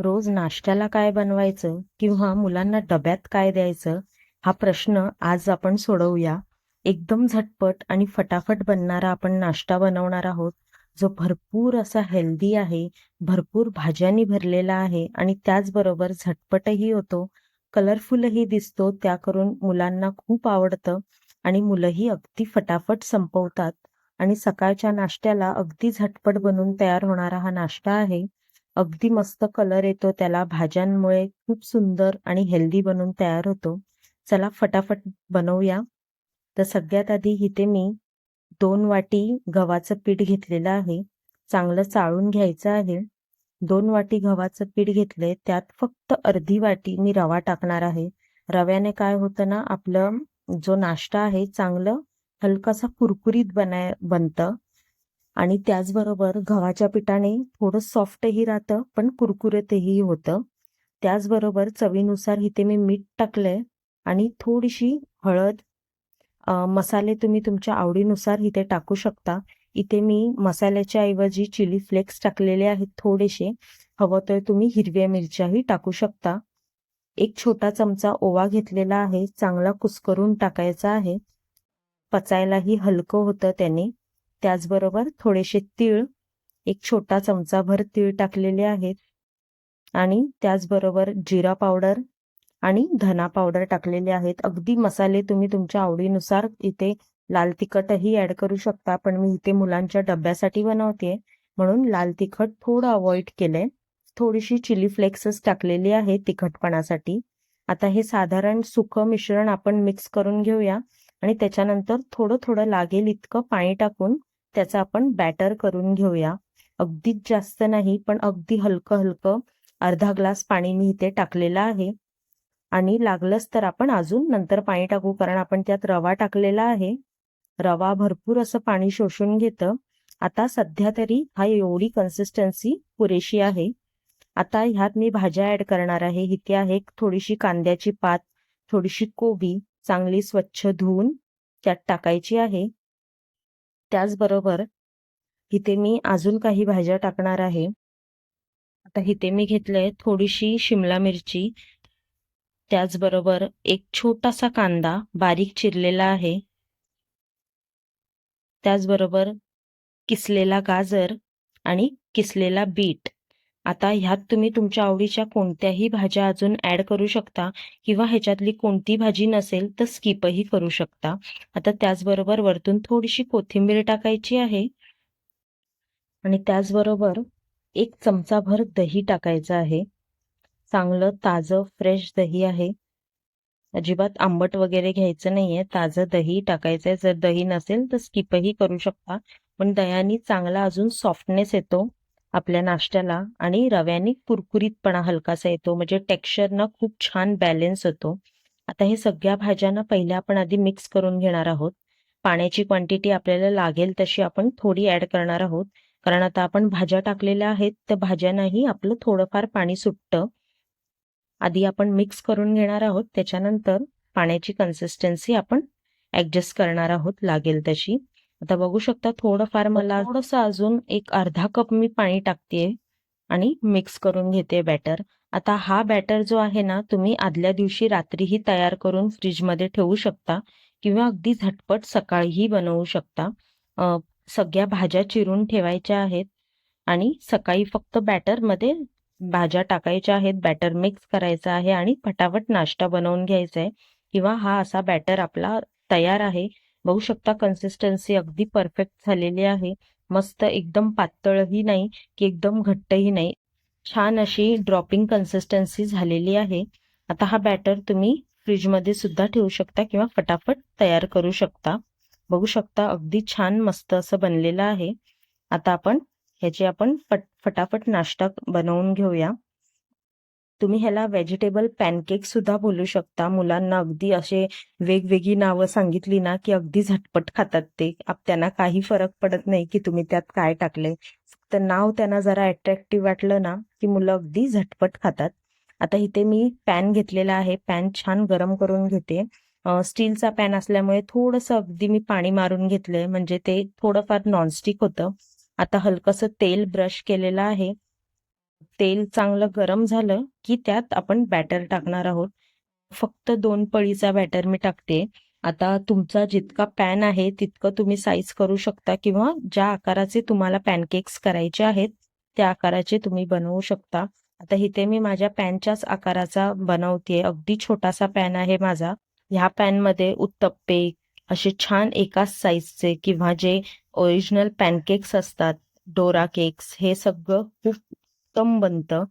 रोज नाश्त्याला काय बनवायचं किंवा मुलांना डब्यात काय द्यायचं हा प्रश्न आज आपण सोडवूया. एकदम झटपट आणि फटाफट बनणारा आपण नाश्ता बनवणार आहोत जो भरपूर असा हेल्दी आहे भरपूर भाज्यांनी भरलेला आहे आणि त्याचबरोबर झटपटही होतो कलरफुलही दिसतो त्या करून मुलांना खूप आवडतं आणि मुलंही अगदी फटाफट संपवतात. आणि सकाळच्या नाश्त्याला अगदी झटपट बनून तयार होणारा हा नाश्ता आहे. अगदी मस्त कलर येतो त्याला भाज्यांमुळे खूप सुंदर आणि हेल्दी बनून तयार होतो. चला फटाफट बनवूया. तर सगळ्यात आधी इथे मी दोन वाटी गव्हाचं पीठ घेतलेलं आहे. चांगलं चाळून घ्यायचं आहे. दोन वाटी गव्हाचं पीठ घेतले त्यात फक्त अर्धी वाटी मी रवा टाकणार आहे. रव्याने काय होतं ना आपलं जो नाश्ता आहे चांगलं हलकासा कुरकुरीत बनाय बनतं. आणि त्याचबरोबर गव्हाच्या पिठाने थोडं सॉफ्टही राहतं पण कुरकुरेतही होतं. त्याचबरोबर चवीनुसार इथे मी मीठ टाकलंय आणि थोडीशी हळद मसाले तुम्ही तुमच्या आवडीनुसार इथे टाकू शकता. इथे मी मसाल्याच्या ऐवजी चिली फ्लेक्स टाकलेले आहेत थोडेसे. हवं तर तुम्ही हिरव्या मिरच्याही टाकू शकता. एक छोटा चमचा ओवा घेतलेला आहे चांगला कुस्करून टाकायचा आहे. पचायलाही हलकं होतं त्याने. त्याचबरोबर थोडेसे तीळ एक छोटा चमचाभर तीळ टाकलेले आहेत. आणि त्याचबरोबर जिरा पावडर आणि धना पावडर टाकलेले आहेत. अगदी मसाले तुम्ही तुमच्या आवडीनुसार इथे लाल तिखटही ऍड करू शकता. पण मी इथे मुलांच्या डब्यासाठी बनवते म्हणून लाल तिखट थोडं अवॉइड केलंय. थोडीशी चिली फ्लेक्सच टाकलेली आहे तिखटपणासाठी. आता हे साधारण सुकं मिश्रण आपण मिक्स करून घेऊया. आणि त्याच्यानंतर थोडं थोडं लागेल इतकं पाणी टाकून त्याचं आपण बॅटर करून घेऊया. अगदीच जास्त नाही पण अगदी हलकं हलकं अर्धा ग्लास पाणी मी इथे टाकलेलं आहे. आणि लागलंच तर आपण अजून नंतर पाणी टाकू कारण आपण त्यात रवा टाकलेला आहे. रवा भरपूर असं पाणी शोषून घेतं. आता सध्या तरी हा एवढी कन्सिस्टन्सी पुरेशी आहे. आता ह्यात मी भाज्या ऍड करणार आहे. इथे आहे थोडीशी कांद्याची पात थोडीशी कोबी चांगली स्वच्छ धुवून त्यात टाकायची आहे. त्याचबरोबर इथे मी अजून काही भाज्या टाकणार आहे. आता इथे मी घेतलंय थोडीशी शिमला मिरची. त्याचबरोबर एक छोटासा कांदा बारीक चिरलेला आहे. त्याचबरोबर किसलेला गाजर आणि किसलेला बीट. आता ह्यात तुम्ही तुमच्या आवडीच्या कोणत्याही भाज्या अजून ऍड करू शकता किंवा ह्याच्यातली कोणती भाजी नसेल तर स्किपही करू शकता. आता त्याचबरोबर वरतून थोडीशी कोथिंबीर टाकायची आहे. आणि त्याचबरोबर एक चमचाभर दही टाकायचं आहे. चांगलं ताजं फ्रेश दही आहे. अजिबात आंबट वगैरे घ्यायचं नाहीये. ताजं दही टाकायचं आहे जर दही नसेल तर स्किपही करू शकता. पण दह्यानी चांगला अजून सॉफ्टनेस येतो. आपल्या नाश्त्याला आणि रव्याने कुरकुरीतपणा हलकासा येतो. म्हणजे टेक्स्चर ना खूप छान बॅलेन्स होतो. आता हे सगळ्या भाज्यांना पहिल्या आपण आधी मिक्स करून घेणार आहोत. पाण्याची क्वांटिटी आपल्याला लागेल तशी आपण थोडी ऍड करणार आहोत. कारण आता आपण भाज्या टाकलेल्या आहेत तर भाज्यांनाही आपलं थोडंफार पाणी सुटतं. आधी आपण मिक्स करून घेणार आहोत. त्याच्यानंतर पाण्याची कन्सिस्टन्सी आपण ॲडजस्ट करणार आहोत लागेल तशी. आता बघू शकता थोडंफार मला थोडंसं अजून एक अर्धा कप मी पाणी टाकतेय आणि मिक्स करून घेते बॅटर आता हा बॅटर जो आहे ना तुम्ही आदल्या दिवशी रात्रीही तयार करून फ्रीजमध्ये ठेवू शकता किंवा अगदी झटपट सकाळीही बनवू शकता. सगळ्या भाज्या चिरून ठेवायच्या आहेत आणि सकाळी फक्त बॅटरमध्ये भाज्या टाकायच्या आहेत बॅटर मिक्स करायचं आहे आणि फटाफट नाश्ता बनवून घ्यायचा आहे किंवा हा असा बॅटर आपला तयार आहे बघू शकता कन्सिस्टन्सी अगदी परफेक्ट झालेली आहे. मस्त एकदम पातळही नाही की एकदम घट्टही नाही. छान अशी ड्रॉपिंग कन्सिस्टन्सी झालेली आहे. आता हा बॅटर तुम्ही फ्रीजमध्ये सुद्धा ठेवू शकता किंवा फटाफट तयार करू शकता. बघू शकता अगदी छान मस्त असं बनलेलं आहे. आता आपण ह्याची आपण फट फटाफट नाश्ता बनवून घेऊया. तुम्ही ह्याला व्हेजिटेबल पॅनकेक सुद्धा बोलू शकता. मुलांना अगदी असे वेगवेगळी नावं सांगितली ना की अगदी झटपट खातात ते. त्यांना काही फरक पडत नाही की तुम्ही त्यात काय टाकले फक्त नाव त्यांना जरा अट्रॅक्टिव्ह वाटलं ना की मुलं अगदी झटपट खातात. आता इथे मी पॅन घेतलेला आहे. पॅन छान गरम करून घेते. स्टीलचा पॅन असल्यामुळे थोडंसं अगदी मी पाणी मारून घेतलंय. म्हणजे ते थोडंफार नॉनस्टिक होतं. आता हलकंसं तेल ब्रश केलेलं आहे. तेल चांगलं गरम झालं की त्यात आपण बॅटर टाकणार आहोत. फक्त दोन पळीचा बॅटर मी टाकते. आता तुमचा जितका पॅन आहे तितकं तुम्ही साईज करू शकता किंवा ज्या आकाराचे तुम्हाला पॅनकेक्स करायचे आहेत त्या आकाराचे तुम्ही बनवू शकता. आता इथे मी माझ्या पॅनच्याच आकाराचा बनवते. अगदी छोटासा पॅन आहे माझा. ह्या पॅनमध्ये उत्तप्पे असे छान एकाच साईजचे किंवा जे ओरिजिनल पॅनकेक्स असतात डोरा केक्स हे सगळं खूप उत्तम बनतं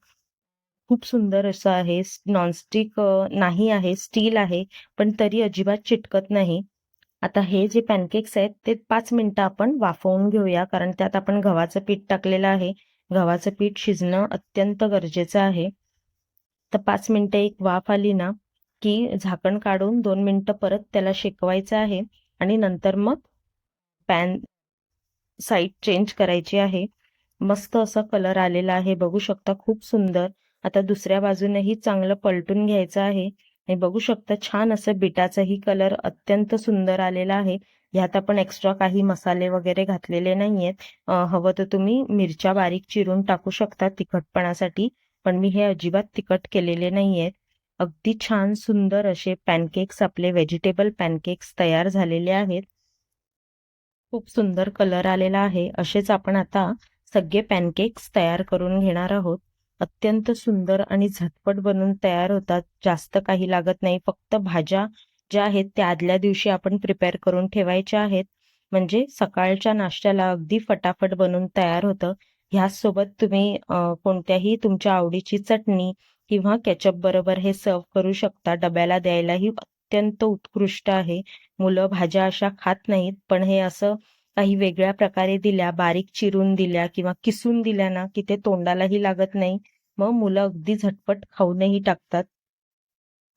खूप सुंदर असं आहे. नॉनस्टिक नाही आहे. स्टील आहे. पण तरी अजिबात चिटकत नाही. आता हे जे पॅनकेक्स आहेत ते पाच मिनटं आपण वाफवून घेऊया. कारण त्यात आपण गव्हाचं पीठ टाकलेलं आहे. गव्हाचं पीठ शिजणं अत्यंत गरजेचं आहे. तर पाच मिनिटं एक वाफ आली ना की झाकण काढून दोन मिनटं परत त्याला शेकवायचं आहे. आणि नंतर मग पॅन साईड चेंज करायची आहे. मस्त असा कलर आलेला आहे. बघू शकता खूप सुंदर. आता दुसऱ्या बाजूनेही चांगलं पलटून घ्यायचं आहे. आणि बघू शकता छान असं बिटाचाही कलर अत्यंत सुंदर आलेला आहे. ह्यात आपण एक्स्ट्रा काही मसाले वगैरे घातलेले नाहीयेत. हवं तर तुम्ही मिरच्या बारीक चिरून टाकू शकता तिखटपणासाठी. पण मी हे अजिबात तिखट केलेले नाहीयेत. अगदी छान सुंदर असे पॅनकेक्स आपले व्हेजिटेबल पॅनकेक्स तयार झालेले आहेत. खूप सुंदर कलर आलेला आहे. असेच आपण आता सगळे पॅनकेक्स तयार करून घेणार आहोत. अत्यंत सुंदर आणि झटपट बनून तयार होतात. जास्त काही लागत नाही. फक्त भाज्या ज्या आहेत त्या आदल्या दिवशी आपण प्रिपेअर करून ठेवायच्या आहेत. म्हणजे सकाळच्या नाश्त्याला अगदी फटाफट बनून तयार होतं. ह्याचसोबत तुम्ही कोणत्याही तुमच्या आवडीची चटणी किंवा केचप बरोबर हे सर्व करू शकता. डब्याला द्यायलाही अत्यंत उत्कृष्ट आहे. मुलं भाज्या अशा खात नाहीत पण हे असं काही वेगळ्या प्रकारे दिल्या बारीक चिरून दिल्या किंवा किसून दिल्या ना की ते तोंडालाही लागत नाही. मग मुलं अगदी झटपट खाऊनही टाकतात.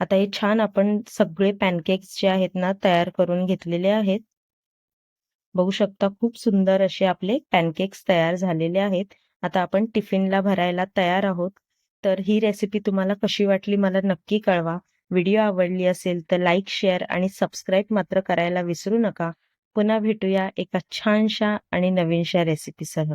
आता हे छान आपण सगळे पॅनकेक्स जे आहेत ना तयार करून घेतलेले आहेत. बघू शकता खूप सुंदर असे आपले पॅनकेक्स तयार झालेले आहेत. आता आपण टिफिनला भरायला तयार आहोत. तर ही रेसिपी तुम्हाला कशी वाटली मला नक्की कळवा. व्हिडिओ आवडली असेल तर लाईक शेअर आणि सबस्क्राईब मात्र करायला विसरू नका. पुन्हा भेटूया एका छानशा आणि नवीनशा रेसिपीसह